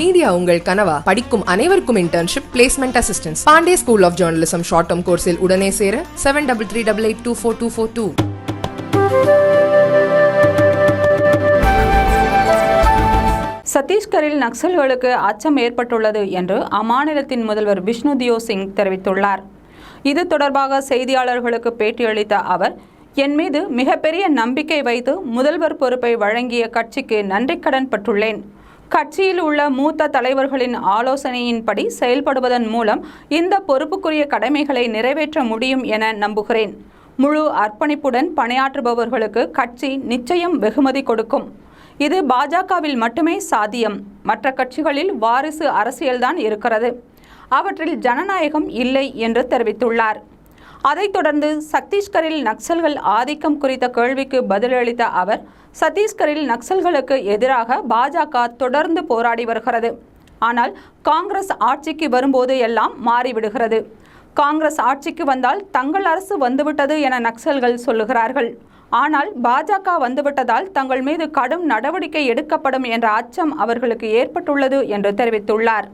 Media உங்கள் கனவா? படிக்கும் அனைவருக்கும் internship placement assistance Pandey school of journalism short term கோர்ஸில் உடனே சேர seven double three double eight two four two four two சத்தீஸ்கரில் நக்சல்களுக்கு அச்சம் ஏற்பட்டுள்ளது என்று அம்மாநிலத்தின் முதல்வர் விஷ்ணு தியோ சிங் தெரிவித்துள்ளார். இது தொடர்பாக செய்தியாளர்களுக்கு பேட்டியளித்த அவர் என் மீது மிகப்பெரிய நம்பிக்கை வைத்து முதல்வர் பொறுப்பை வழங்கிய கட்சிக்கு நன்றி கடன் பட்டுள்ளேன் கட்சியில் உள்ள மூத்த தலைவர்களின் ஆலோசனையின்படி செயல்படுவதன் மூலம் இந்த பொறுப்புக்குரிய கடமைகளை நிறைவேற்ற முடியும் என நம்புகிறேன். முழு அர்ப்பணிப்புடன் பணியாற்றுபவர்களுக்கு கட்சி நிச்சயம் வெகுமதி கொடுக்கும். இது பாஜகவில் மட்டுமே சாத்தியம். மற்ற கட்சிகளில் வாரிசு அரசியல்தான் இருக்கிறது. அவற்றில் ஜனநாயகம் இல்லை என்று தெரிவித்துள்ளார். அதைத் தொடர்ந்து சத்தீஸ்கரில் நக்சல்கள் ஆதிக்கம் குறித்த கேள்விக்கு பதிலளித்த அவர் சத்தீஸ்கரில் நக்சல்களுக்கு எதிராக பாஜக தொடர்ந்து போராடி வருகிறது. ஆனால் காங்கிரஸ் ஆட்சிக்கு வரும்போது எல்லாம் மாறிவிடுகிறது. காங்கிரஸ் ஆட்சிக்கு வந்தால் தங்கள் அரசு வந்துவிட்டது என நக்சல்கள் சொல்லுகிறார்கள். ஆனால் பாஜக வந்துவிட்டதால் தங்கள் மீது கடும் நடவடிக்கை எடுக்கப்படும் என்ற அச்சம் அவர்களுக்கு ஏற்பட்டுள்ளது என்று தெரிவித்துள்ளார்.